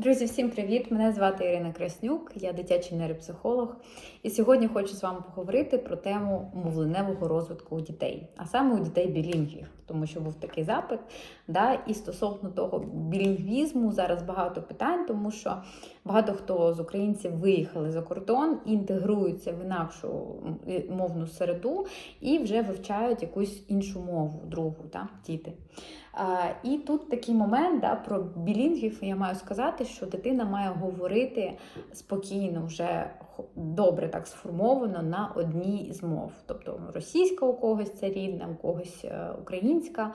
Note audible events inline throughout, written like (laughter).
Друзі, всім привіт! Мене звати Ірина Краснюк, я дитячий нейропсихолог. І сьогодні хочу з вами поговорити про тему мовленевого розвитку у дітей, а саме у дітей білінгвів, тому що був такий запит. Да? І стосовно того білінгвізму зараз багато питань, тому що багато хто з українців виїхали за кордон, інтегруються в інакшу мовну середу і вже вивчають якусь іншу мову, другу, да? діти. А, І тут такий момент да, про білінгвів я маю сказати, що дитина має говорити спокійно, вже добре так сформовано на одній з мов. Тобто російська у когось це рідна, у когось е, українська,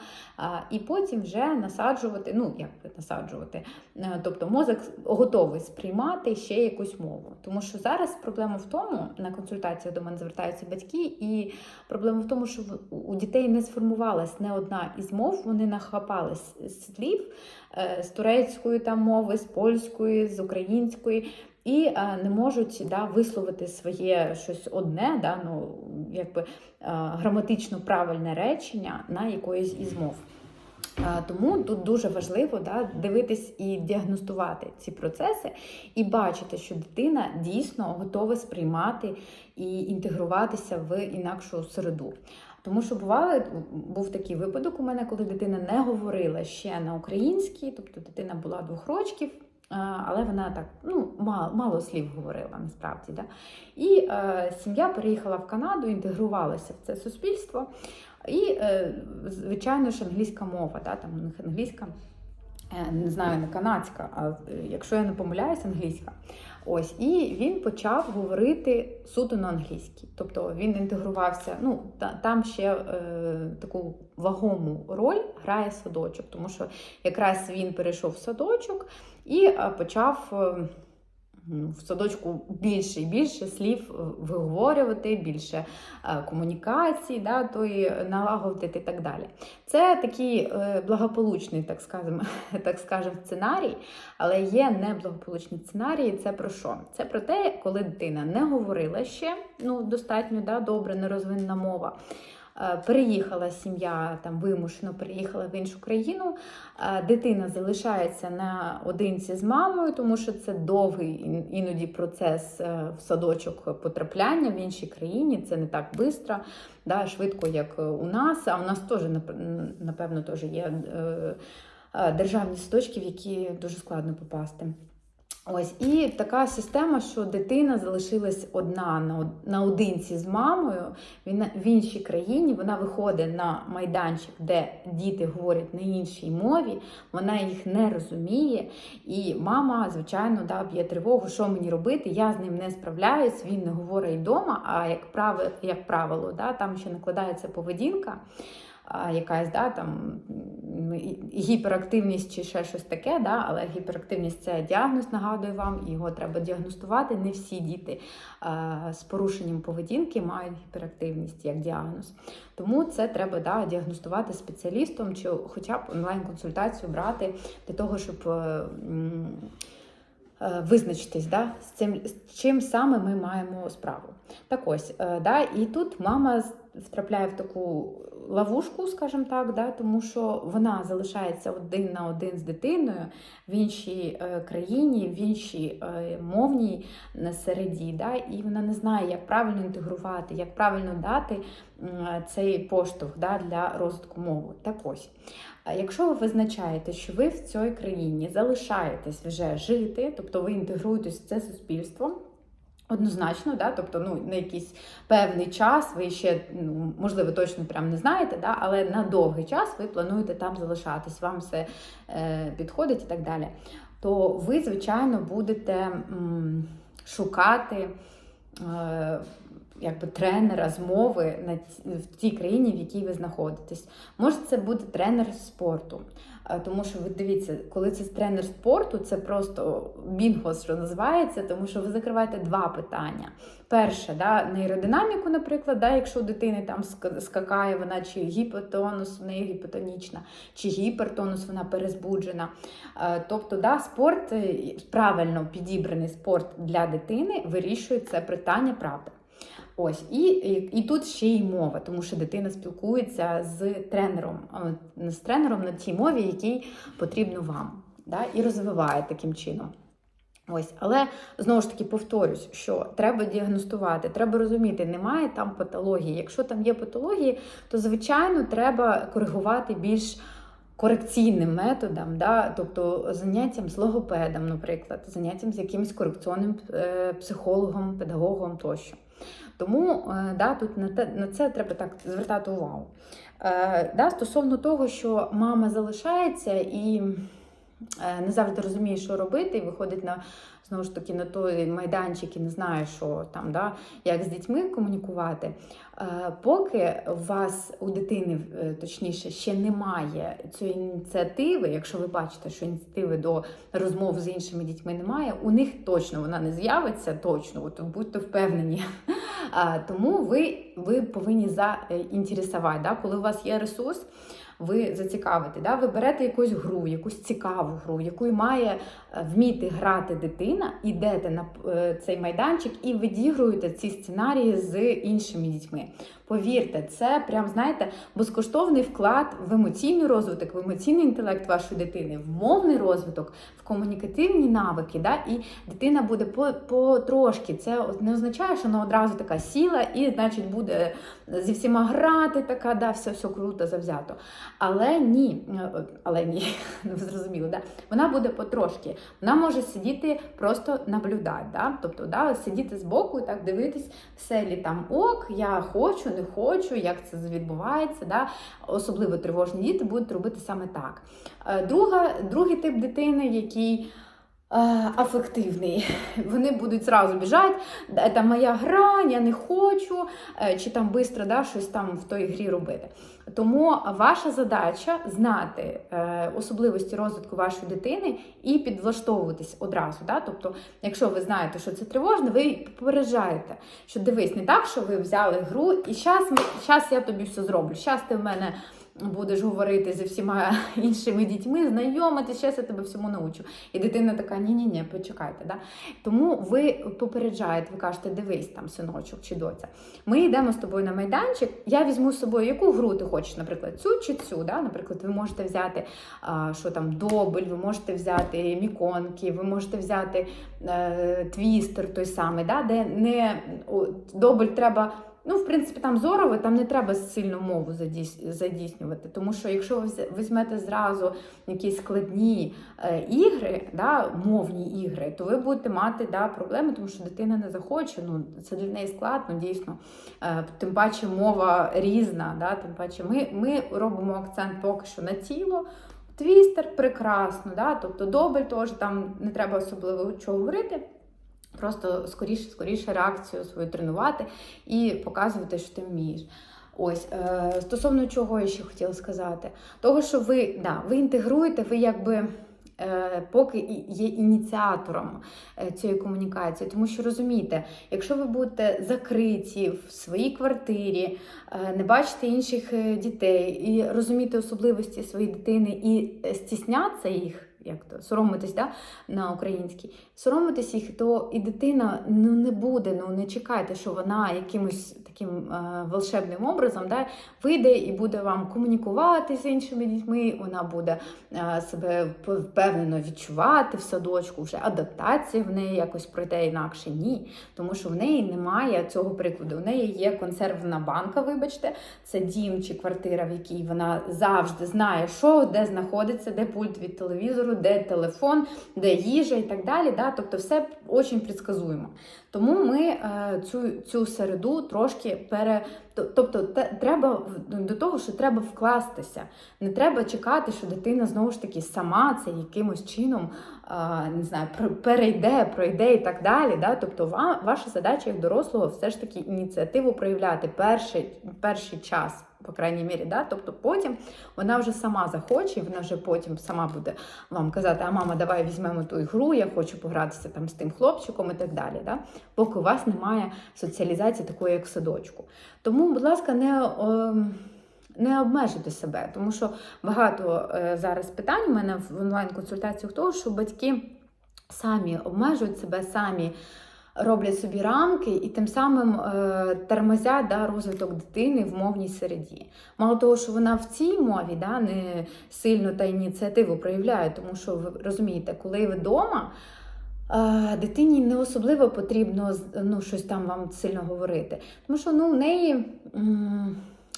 і потім вже насаджувати, ну як насаджувати, е, тобто мозок готовий сприймати ще якусь мову. Тому що зараз проблема в тому, на консультаціях до мене звертаються батьки, і проблема в тому, що у дітей не сформувалась не одна із мов, вони нахапали слів е, з турецької там мови, з польської, з української і а, не можуть да, висловити своє щось одне, да, ну, якби а, граматично правильне речення на якоїсь із мов. А, тому тут дуже важливо да, дивитись і діагностувати ці процеси, і бачити, що дитина дійсно готова сприймати і інтегруватися в інакшу середу. Тому що бували, був такий випадок у мене, коли дитина не говорила ще на українській, тобто дитина була двох років, але вона так ну, мало мало слів говорила насправді. Да? І е, сім'я переїхала в Канаду, інтегрувалася в це суспільство. І, е, звичайно ж, англійська мова, да? там у них англійська. Е, не знаю, не канадська, а е, якщо я не помиляюсь, англійська. Ось, і він почав говорити суто на англійській. Тобто він інтегрувався. Ну та, там ще е, таку вагому роль грає садочок, тому що якраз він перейшов в садочок і е, почав. В садочку більше і більше слів е, виговорювати, більше е, комунікацій, да, то і налагодити і так далі. Це такий е, благополучний, так скажемо, (laughs) так скажемо, сценарій, але є неблагополучні сценарії. Це про що? Це про те, коли дитина не говорила ще, ну достатньо да, добре, нерозвинена мова. Е, переїхала сім'я, там вимушено переїхала в іншу країну. Е, дитина залишається наодинці з мамою, тому що це довгий іноді процес е, в садочок потрапляння в іншій країні. Це не так швидко, да, швидко, як у нас. А у нас теж, напевно, теж є державні садочки, в які дуже складно попасти. Ось і така система, що дитина залишилась одна наодинці з мамою. Він в іншій країні вона виходить на майданчик, де діти говорять на іншій мові, вона їх не розуміє. І мама, звичайно, да, б'є тривогу, що мені робити. Я з ним не справляюсь, він не говорить вдома. А як правило, як правило, да, там ще накладається поведінка якась да, там, гіперактивність чи ще щось таке, да, але гіперактивність це діагноз, нагадую вам, його треба діагностувати. Не всі діти з порушенням поведінки мають гіперактивність як діагноз. Тому це треба да, діагностувати спеціалістом чи хоча б онлайн-консультацію брати для того, щоб. Е, визначитись, да, з цим, з чим саме ми маємо справу. Так ось, е, да, і тут мама втрапляє в таку ловушку, скажімо так, да, тому що вона залишається один на один з дитиною в іншій е, країні, в іншій мовній середі, да, і вона не знає, як правильно інтегрувати, як правильно дати цей поштовх да, для розвитку мови. Так ось. Якщо ви визначаєте, що ви в цій країні залишаєтесь вже жити, тобто ви інтегруєтесь в це суспільство. Однозначно, да, тобто ну, на якийсь певний час, ви ще, ну, можливо, точно прям не знаєте, да, але на довгий час ви плануєте там залишатись, вам все е, підходить і так далі, то ви, звичайно, будете м, шукати е, якби, тренера з мови на в тій країні, в якій ви знаходитесь. Може, це буде тренер спорту. Тому що ви дивіться, коли це тренер спорту, це просто бінго, що називається, тому що ви закриваєте два питання. Перше, да, нейродинаміку, наприклад, да, якщо у дитини там скакає, вона чи гіпотонус, в неї гіпотонічна, чи гіпертонус, вона перезбуджена. Тобто, да, спорт, е, правильно підібраний спорт для дитини вирішує це питання, правда. Ось, і, і і, тут ще й мова, тому що дитина спілкується з тренером, з тренером на тій мові, якій потрібно вам. да, і розвиває таким чином. Ось, але знову ж таки повторюсь, що треба діагностувати, треба розуміти, немає там патології. Якщо там є патології, то звичайно треба коригувати більш корекційним методом, да? тобто заняттям з логопедом, наприклад, заняттям з якимось корекційним е, психологом, педагогом тощо. Тому е, да, тут на те на це треба так звертати увагу. Е, да, Стосовно того, що мама залишається і е, не завжди розуміє, що робити, і виходить на знову ж таки на той майданчик і не знає, що там, да, як з дітьми комунікувати. Е, Поки у вас у дитини, е, точніше, ще немає цієї ініціативи, якщо ви бачите, що ініціативи до розмов з іншими дітьми немає, у них точно вона не з'явиться, точно, от будьте впевнені. Тому ви, ви повинні заінтересувати, да, коли у вас є ресурс ви зацікавите. Да? Ви берете якусь гру, якусь цікаву гру, яку має е, вміти грати дитина, ідете на е, цей майданчик і відігруєте ці сценарії з іншими дітьми. Повірте, це прям знаєте безкоштовний вклад в емоційний розвиток, в емоційний інтелект вашої дитини, в мовний розвиток, в комунікативні навики. Да? І дитина буде потрошки. Це не означає, що вона одразу така сіла і, значить, буде зі всіма грати, така, да, все все круто, завзято. Але ні, е, але ні, (laughs) зрозуміло, да? вона буде потрошки. Вона може сидіти, просто наблюдати. Да? Тобто да, сидіти збоку і так дивитись, все лі там ок, я хочу, не хочу, як це відбувається. Да? Особливо тривожні діти будуть робити саме так. Е, друга, Другий тип дитини, який афективний, вони будуть зразу біжати, це моя гра, я не хочу, е, чи там швидко да, щось там в той грі робити. Тому ваша задача знати е, особливості розвитку вашої дитини і підлаштовуватись одразу. Да? Тобто, якщо ви знаєте, що це тривожно, ви попереджаєте, що дивись, не так, що ви взяли гру, і зараз я тобі все зроблю. Зараз ти в мене будеш говорити зі всіма (laughs) іншими дітьми, знайомитися, зараз я тебе всьому научу. І дитина така: ні-ні, ні почекайте. Да? Тому ви попереджаєте, ви кажете, дивись там, синочок чи доця. Ми йдемо з тобою на майданчик. Я візьму з собою яку гру ти хочеш, наприклад, цю чи цю. Да? Наприклад, ви можете взяти а, що там, добель, ви можете взяти міконки, ви можете взяти е, твістер той самий, да? де не о, добель треба. Ну, в принципі, там зорово, там не треба сильну мову задійснювати. Тому що якщо ви візьмете зразу якісь складні е, ігри, да, мовні ігри, то ви будете мати да, проблеми, тому що дитина не захоче. Ну, Це для неї складно, дійсно. Е, тим паче мова різна. Да, Тим паче ми, ми робимо акцент поки що на тіло. Твістер прекрасно, да, тобто добель теж там не треба особливо чого говорити. Просто скоріше, скоріше реакцію свою тренувати і показувати, що ти вмієш. Ось, е, стосовно чого я ще хотіла сказати, того, що ви да, ви інтегруєте, ви якби е, поки є ініціатором е, цієї комунікації. Тому що розумієте, якщо ви будете закриті в своїй квартирі, е, не бачите інших дітей і розуміти особливості своєї дитини і стіснятися їх як то соромитись да, на українській, соромитись їх, то і дитина ну не буде. Ну не чекайте, що вона якимось таким е, волшебним образом да, вийде і буде вам комунікувати з іншими дітьми. Вона буде е, себе впевнено відчувати в садочку, вже адаптація в неї якось пройде інакше. Ні, тому що в неї немає цього прикладу. В неї є консервна банка, вибачте, це дім чи квартира, в якій вона завжди знає, що де знаходиться, де пульт від телевізору де телефон, де їжа і так далі. Да? Тобто все дуже предсказуємо. Тому ми е, цю цю середу трошки пере. Тобто, треба до того, що треба вкластися. Не треба чекати, що дитина знову ж таки сама це якимось чином не знаю, перейде, пройде і так далі. Да? Тобто, ваша задача як дорослого все ж таки ініціативу проявляти перший, перший час по крайній мірі, да? тобто потім вона вже сама захоче, вона вже потім сама буде вам казати, а мама, давай візьмемо ту ігру, я хочу погратися там з тим хлопчиком і так далі. Да? Поки у вас немає соціалізації такої, як в садочку. Тому, будь ласка, не. Ем, не обмежити себе, тому що багато е, зараз питань у мене в онлайн-консультаціях того, що батьки самі обмежують себе, самі роблять собі рамки і тим самим е, тормозять да, розвиток дитини в мовній середі. Мало того, що вона в цій мові да, не сильно та ініціативу проявляє, тому що ви розумієте, коли ви вдома. е, Дитині не особливо потрібно ну, щось там вам сильно говорити. Тому що ну, в неї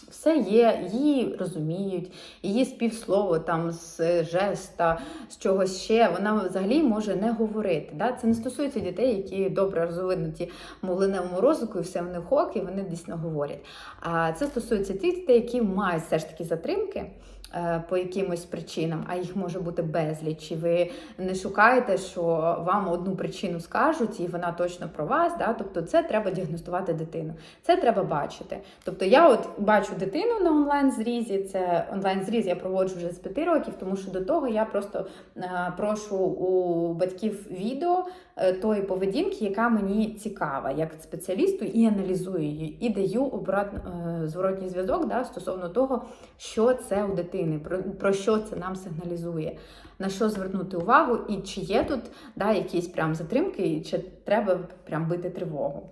все є, її розуміють, її співслово там з жеста, з чогось ще, вона взагалі може не говорити. Да? Це не стосується дітей, які добре розвинуті в мовленевому розвитку, і все в них ок, і вони дійсно говорять. А це стосується тих дітей, які мають все ж таки затримки. Е, По якимось причинам, а їх може бути безліч. І ви не шукаєте, що вам одну причину скажуть, і вона точно про вас. Да? Тобто, це треба діагностувати дитину. Це треба бачити. Тобто, я от бачу дитину на онлайн зрізі. Це онлайн зріз я проводжу вже з 5 років, тому що до того я просто е, прошу у батьків відео е, тої поведінки, яка мені цікава, як спеціалісту, і аналізую її, і даю обратно зворотній зв'язок да, стосовно того, що це у дитини, про, про що це нам сигналізує, на що звернути увагу, і чи є тут да, якісь прям затримки, і чи треба прям бити тривогу.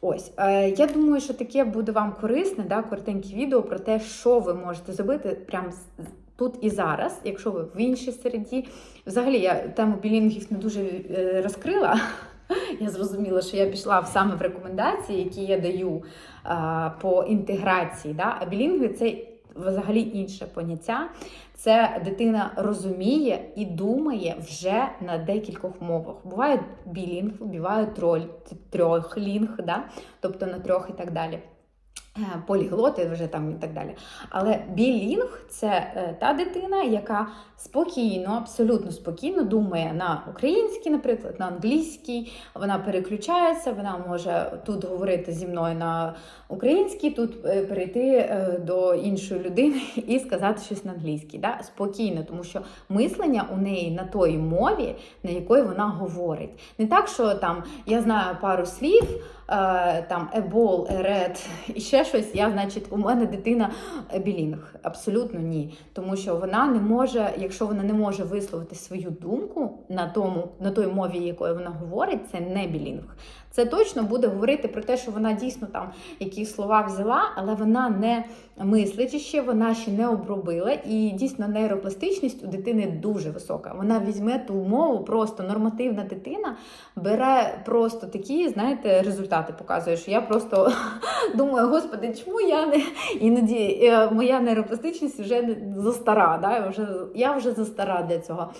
Ось, е, я думаю, що таке буде вам корисне, да, коротеньке відео про те, що ви можете зробити прямо тут і зараз, якщо ви в іншій середі. Взагалі, я тему білінгів не дуже е, розкрила. (laughs) Я зрозуміла, що я пішла саме в рекомендації, які я даю по інтеграції. Да? А білінги це взагалі інше поняття. Це дитина розуміє і думає вже на декількох мовах. Буває білінг, буває троль, трьохлінг, да? тобто на трьох і так далі. Е, Поліглоти вже там і так далі. Але білінг це е, та дитина, яка спокійно, абсолютно спокійно думає на українській, наприклад, на англійській. Вона переключається, вона може тут говорити зі мною на українській, тут е, перейти до іншої людини і сказати щось на англійській. Да? Спокійно, тому що мислення у неї на той мові, на якої вона говорить. Не так, що там я знаю пару слів. Е, Там ебол, ерет (laughs) і ще щось. Я, значить, у мене дитина білінг. Абсолютно ні. Тому що вона не може, якщо вона не може висловити свою думку на тому, на той мові, якою вона говорить, це не білінг. Це точно буде говорити про те, що вона дійсно там якісь слова взяла, але вона не мислить ще, вона ще не обробила. І дійсно нейропластичність у дитини дуже висока. Вона візьме ту мову, просто нормативна дитина бере просто такі, знаєте, результати показує, що я просто (laughs) думаю, господи, чому я не іноді е, моя нейропластичність вже застара. Да? Я вже я вже застара для цього.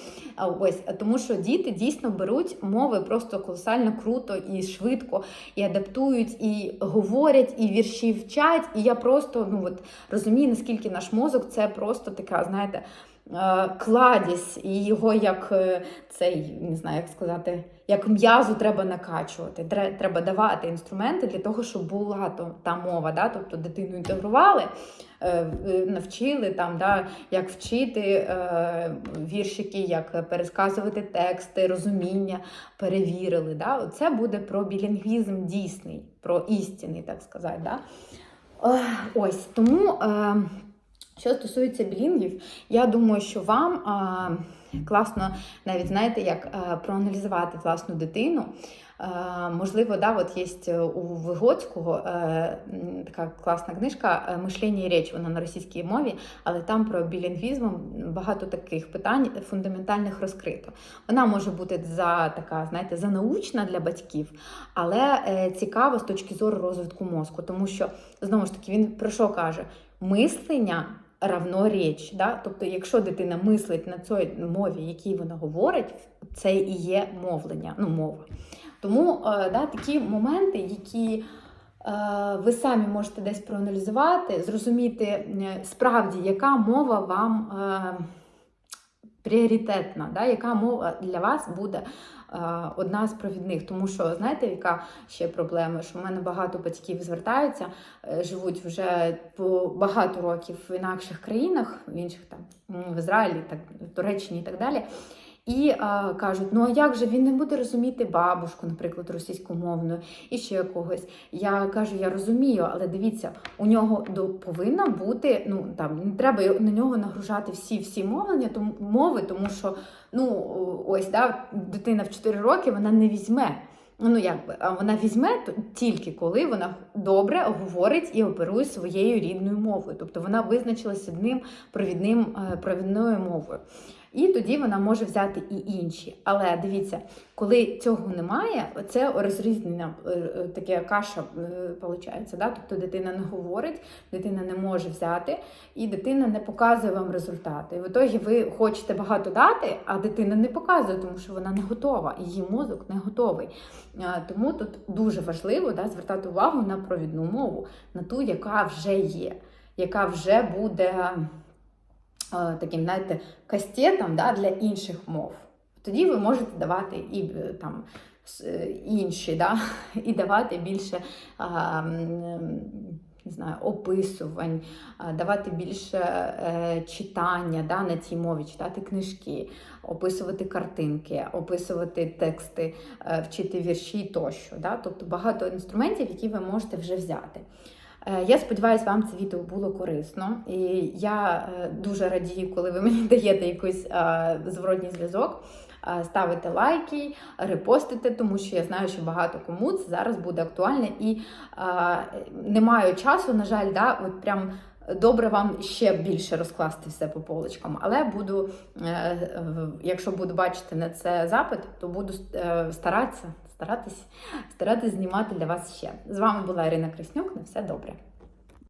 Ось тому, що діти дійсно беруть мови просто колосально круто і швидко, і адаптують, і говорять, і вірші вчать. І я просто ну от розумію, наскільки наш мозок це просто така, знаєте. Е, Кладість, і його як е, цей, не знаю, як сказати, як м'язу треба накачувати. Треба давати інструменти для того, щоб була та мова. Да? Тобто дитину інтегрували, е, навчили там, да, як вчити віршики, як пересказувати тексти, розуміння, перевірили. Да? Це буде про білінгвізм дійсний, про істинний, так сказати. Да? Ось тому. Е, що стосується білінгів, я думаю, що вам а, класно навіть знаєте, як а, проаналізувати власну дитину. А, можливо, да, от є у Вигоцького е, м, така класна книжка е, Мишлення і річ, вона на російській мові, але там про білінгвізм багато таких питань фундаментальних розкрито. Вона може бути за така, знаєте, за научна для батьків, але е, цікава з точки зору розвитку мозку, тому що знову ж таки він про що каже? Мислення равно річ. Да? Тобто, якщо дитина мислить на цій мові, якій вона говорить, це і є мовлення, ну мова. Тому е, да, такі моменти, які е, ви самі можете десь проаналізувати, зрозуміти е, справді, яка мова вам пріоритетна, да? яка мова для вас буде е, одна з провідних. Тому що, знаєте, яка ще проблема? Що в мене багато батьків звертаються, е, живуть вже по багато років в інакших країнах, в інших там в Ізраїлі, так, в Туреччині і так далі. І е, кажуть, ну а як же він не буде розуміти бабушку, наприклад, російськомовну, і ще когось. Я кажу, я розумію, але дивіться, у нього до повинна бути. Ну там не треба на нього нагружати всі всі мовлення, тому мови, тому що ну ось да, дитина в 4 роки вона не візьме. Ну, якби вона візьме тільки коли вона добре говорить і оперує своєю рідною мовою. Тобто вона визначилась одним провідним е, провідною мовою. І тоді вона може взяти і інші. Але дивіться, коли цього немає, це розрізнення, е, е, таке каша виходить. Да? Тобто дитина не говорить, дитина не може взяти, і дитина не показує вам результати. І в ітогі ви хочете багато дати, а дитина не показує, тому що вона не готова, її мозок не готовий. Тому тут дуже важливо да, звертати увагу на провідну мову, на ту, яка вже є, яка вже буде е, таким, знаєте, кастетом да, для інших мов. Тоді ви можете давати і е, там е, інші, да, (laughs) і давати більше а, не знаю, описувань, давати більше е, читання да, на цій мові, читати книжки, описувати картинки, описувати тексти, е, вчити вірші тощо. Да? Тобто багато інструментів, які ви можете вже взяти. Е, Я сподіваюся, вам це відео було корисно. І я е, дуже радію, коли ви (laughs) мені даєте якийсь е, зворотній зв'язок. Ставите лайки, репостите, тому що я знаю, що багато кому це зараз буде актуально і е, не маю часу, на жаль, да, от прям добре вам ще більше розкласти все по полочкам. Але буду, якщо буду бачити на це запит, то буду старатися, старатись, старатись знімати для вас ще. З вами була Ірина Краснюк. На все добре.